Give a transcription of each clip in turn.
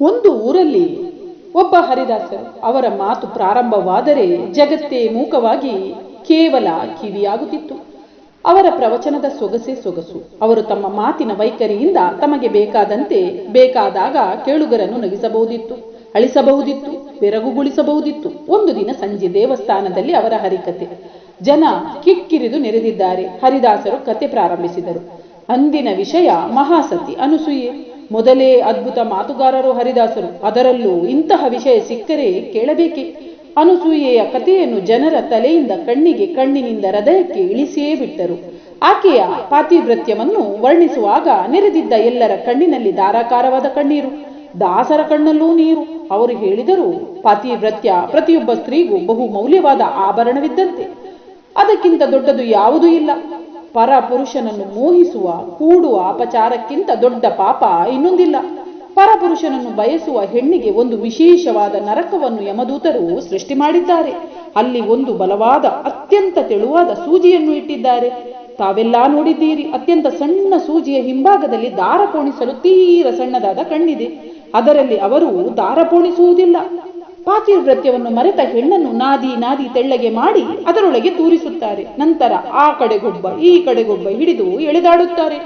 ಒಂದು ಊರಲ್ಲಿ ಒಬ್ಬ ಹರಿದಾಸರು ಅವರ ಮಾತು ಪ್ರಾರಂಭವಾದರೆ ಜಗತ್ತೇ ಮೂಕವಾಗಿ ಕೇವಲ ಕಿವಿಯಾಗುತ್ತಿತ್ತು. ಅವರ ಪ್ರವಚನದ ಸೊಗಸೆ ಸೊಗಸು. ಅವರು ತಮ್ಮ ಮಾತಿನ ವೈಖರಿಯಿಂದ ತಮಗೆ ಬೇಕಾದಂತೆ ಬೇಕಾದಾಗ ಕೇಳುಗರನ್ನು ನಗಿಸಬಹುದಿತ್ತು, ಅಳಿಸಬಹುದಿತ್ತು, ಬೆರಗುಗೊಳಿಸಬಹುದಿತ್ತು. ಒಂದು ದಿನ ಸಂಜೆ ದೇವಸ್ಥಾನದಲ್ಲಿ ಅವರ ಹರಿಕತೆ. ಜನ ಕಿಕ್ಕಿರಿದು ನೆರೆದಿದ್ದಾರೆ. ಹರಿದಾಸರು ಕತೆ ಪ್ರಾರಂಭಿಸಿದರು. ಅಂದಿನ ವಿಷಯ ಮಹಾಸತಿ ಅನುಸೂಯೆ. ಮೊದಲೇ ಅದ್ಭುತ ಮಾತುಗಾರರು ಹರಿದಾಸರು. ಅದರಲ್ಲೂ ಇಂತಹ ವಿಷಯ ಸಿಕ್ಕರೆ ಕೇಳಬೇಕೆ? ಅನುಸೂಯೆಯ ಕಥೆಯನ್ನು ಜನರ ತಲೆಯಿಂದ ಕಣ್ಣಿಗೆ ಕಣ್ಣಿನಿಂದ ಹೃದಯಕ್ಕೆ ಇಳಿಸಿಯೇ ಬಿಟ್ಟರು. ಆಕೆಯ ಪಾತಿವೃತ್ಯವನ್ನು ವರ್ಣಿಸುವಾಗ ನೆರೆದಿದ್ದ ಎಲ್ಲರ ಕಣ್ಣಿನಲ್ಲಿ ಧಾರಾಕಾರವಾದ ಕಣ್ಣೀರು, ದಾಸರ ಕಣ್ಣಲ್ಲೂ ನೀರು. ಅವರು ಹೇಳಿದರು ಪಾತಿವ್ರತ್ಯ ಪ್ರತಿಯೊಬ್ಬ ಸ್ತ್ರೀಗೂ ಬಹು ಮೌಲ್ಯವಾದ ಆಭರಣವಿದ್ದಂತೆ. ಅದಕ್ಕಿಂತ ದೊಡ್ಡದು ಯಾವುದೂ ಇಲ್ಲ. ಪರ ಪುರುಷನನ್ನು ಮೋಹಿಸುವ, ಕೂಡುವ ಅಪಚಾರಕ್ಕಿಂತ ದೊಡ್ಡ ಪಾಪ ಇನ್ನೊಂದಿಲ್ಲ. ಪರಪುರುಷನನ್ನು ಬಯಸುವ ಹೆಣ್ಣಿಗೆ ಒಂದು ವಿಶೇಷವಾದ ನರಕವನ್ನು ಯಮದೂತರು ಸೃಷ್ಟಿ ಮಾಡಿದ್ದಾರೆ. ಅಲ್ಲಿ ಒಂದು ಬಲವಾದ, ಅತ್ಯಂತ ತೆಳುವಾದ ಸೂಜಿಯನ್ನು ಇಟ್ಟಿದ್ದಾರೆ. ತಾವೆಲ್ಲಾ ನೋಡಿದ್ದೀರಿ, ಅತ್ಯಂತ ಸಣ್ಣ ಸೂಜಿಯ ಹಿಂಭಾಗದಲ್ಲಿ ದಾರ ಪೋಣಿಸಲು ತೀರ ಸಣ್ಣದಾದ ಕಣ್ಣಿದೆ. ಅದರಲ್ಲಿ ಅವರು ದಾರ ಪೋಣಿಸುವುದಿಲ್ಲ. ಪಾತಿವ್ರತ್ಯವನ್ನು ಮರೆತ ಹೆಣ್ಣನ್ನು ನಾದಿ ನಾದಿ ತೆಳ್ಳಗೆ ಮಾಡಿ ಅದರೊಳಗೆ ತೂರಿಸುತ್ತಾರೆ. ನಂತರ ಆ ಕಡೆಗೊಬ್ಬ, ಈ ಕಡೆಗೊಬ್ಬ ಹಿಡಿದು ಎಳೆದಾಡುತ್ತಾರೆ.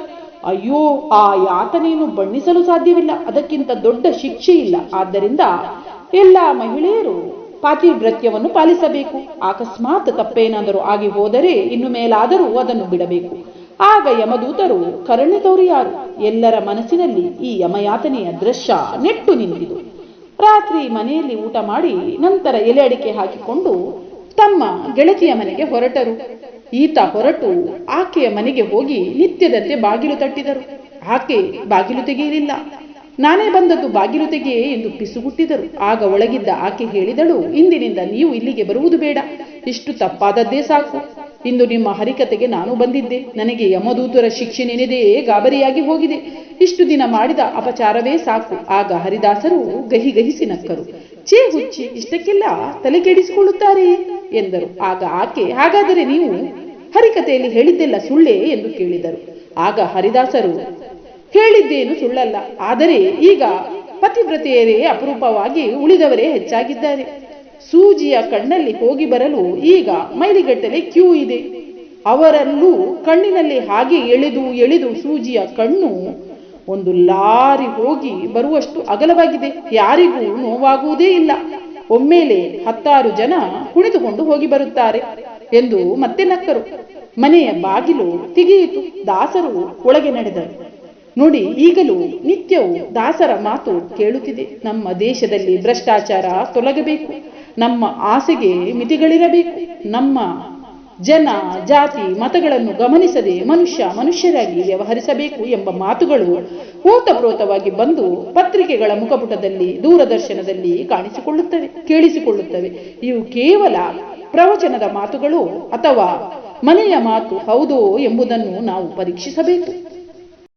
ಅಯ್ಯೋ, ಆ ಯಾತನೆಯನ್ನು ಬಣ್ಣಿಸಲು ಸಾಧ್ಯವಿಲ್ಲ. ಅದಕ್ಕಿಂತ ದೊಡ್ಡ ಶಿಕ್ಷೆ ಇಲ್ಲ. ಆದ್ದರಿಂದ ಎಲ್ಲ ಮಹಿಳೆಯರು ಪಾತಿವ್ರತ್ಯವನ್ನು ಪಾಲಿಸಬೇಕು. ಅಕಸ್ಮಾತ್ ತಪ್ಪೇನಾದರೂ ಆಗಿ ಹೋದರೆ ಇನ್ನು ಮೇಲಾದರೂ ಅದನ್ನು ಬಿಡಬೇಕು. ಆಗ ಯಮದೂತರು, ಕರುಣೆ ತೋರಿಯಾರು. ಎಲ್ಲರ ಮನಸ್ಸಿನಲ್ಲಿ ಈ ಯಮಯಾತನೆಯ ದೃಶ್ಯ ನೆಟ್ಟು ನಿಂತಿತು. ರಾತ್ರಿ ಮನೆಯಲ್ಲಿ ಊಟ ಮಾಡಿ ನಂತರ ಎಲೆ ಅಡಿಕೆ ಹಾಕಿಕೊಂಡು ತಮ್ಮ ಗೆಳತಿಯ ಮನೆಗೆ ಹೊರಟರು. ಈತ ಹೊರಟು ಆಕೆಯ ಮನೆಗೆ ಹೋಗಿ ನಿತ್ಯದಂತೆ ಬಾಗಿಲು ತಟ್ಟಿದರು. ಆಕೆ ಬಾಗಿಲು ತೆಗೆಯಲಿಲ್ಲ. ನಾನೇ ಬಂದದ್ದು ಬಾಗಿಲು ತೆಗೆಯೇ ಎಂದು ಪಿಸುಗುಟ್ಟಿದರು. ಆಗ ಒಳಗಿದ್ದ ಆಕೆ ಹೇಳಿದಳು, ಇಂದಿನಿಂದ ನೀವು ಇಲ್ಲಿಗೆ ಬರುವುದು ಬೇಡ. ಇಷ್ಟು ತಪ್ಪಾದದ್ದೇ ಸಾಕು. ಇಂದು ನಿಮ್ಮ ಹರಿಕತೆಗೆ ನಾನು ಬಂದಿದ್ದೆ. ನನಗೆ ಯಮದೂತರ ಶಿಕ್ಷೆ ನೆನೆದೇ ಗಾಬರಿಯಾಗಿ ಹೋಗಿದೆ. ಇಷ್ಟು ದಿನ ಮಾಡಿದ ಅಪಚಾರವೇ ಸಾಕು. ಆಗ ಹರಿದಾಸರು ಗಹಿ ಗಹಿಸಿ ನಕ್ಕರು. ಛೇ ಹುಚ್ಚಿ, ಇಷ್ಟಕ್ಕೆಲ್ಲ ತಲೆ ಕೆಡಿಸಿಕೊಳ್ಳುತ್ತಾರೆ ಎಂದರು. ಆಗ ಆಕೆ, ಹಾಗಾದರೆ ನೀವು ಹರಿಕತೆಯಲ್ಲಿ ಹೇಳಿದ್ದೆಲ್ಲ ಸುಳ್ಳೇ ಎಂದು ಕೇಳಿದರು. ಆಗ ಹರಿದಾಸರು, ಹೇಳಿದ್ದೇನು ಸುಳ್ಳಲ್ಲ. ಆದರೆ ಈಗ ಪತಿವ್ರತೆಯರೇ ಅಪರೂಪವಾಗಿ ಉಳಿದವರೇ ಹೆಚ್ಚಾಗಿದ್ದಾರೆ. ಸೂಜಿಯ ಕಣ್ಣಲ್ಲಿ ಹೋಗಿ ಬರಲು ಈಗ ಮೈಲಿಗಟ್ಟಲೆ ಕ್ಯೂ ಇದೆ. ಅವರಲ್ಲೂ ಕಣ್ಣಿನಲ್ಲಿ ಹಾಗೆ ಎಳೆದು ಎಳೆದು ಸೂಜಿಯ ಕಣ್ಣು ಒಂದು ಲಾರಿ ಹೋಗಿ ಬರುವಷ್ಟು ಅಗಲವಾಗಿದೆ. ಯಾರಿಗೂ ನೋವಾಗುವುದೇ ಇಲ್ಲ. ಒಮ್ಮೆಲೆ ಹತ್ತಾರು ಜನ ಕುಣಿದುಕೊಂಡು ಹೋಗಿ ಬರುತ್ತಾರೆ ಎಂದು ಮತ್ತೆ ನಕ್ಕರು. ಮನೆಯ ಬಾಗಿಲು ತಿಗಿಯಿತು. ದಾಸರು ಒಳಗೆ ನಡೆದರು. ನೋಡಿ, ಈಗಲೂ ನಿತ್ಯವೂ ದಾಸರ ಮಾತು ಕೇಳುತ್ತಿದೆ. ನಮ್ಮ ದೇಶದಲ್ಲಿ ಭ್ರಷ್ಟಾಚಾರ ತೊಲಗಬೇಕು. ನಮ್ಮ ಆಸೆಗೆ ಮಿತಿಗಳಿರಬೇಕು. ನಮ್ಮ ಜನ, ಜಾತಿ, ಮತಗಳನ್ನು ಗಮನಿಸದೆ ಮನುಷ್ಯ ಮನುಷ್ಯರಾಗಿ ವ್ಯವಹರಿಸಬೇಕು ಎಂಬ ಮಾತುಗಳು ಓತಪ್ರೋತವಾಗಿ ಬಂದು ಪತ್ರಿಕೆಗಳ ಮುಖಪುಟದಲ್ಲಿ, ದೂರದರ್ಶನದಲ್ಲಿ ಕಾಣಿಸಿಕೊಳ್ಳುತ್ತವೆ, ಕೇಳಿಸಿಕೊಳ್ಳುತ್ತವೆ. ಇವು ಕೇವಲ ಪ್ರವಚನದ ಮಾತುಗಳು ಅಥವಾ ಮನೆಯ ಮಾತು ಹೌದೋ ಎಂಬುದನ್ನು ನಾವು ಪರೀಕ್ಷಿಸಬೇಕು.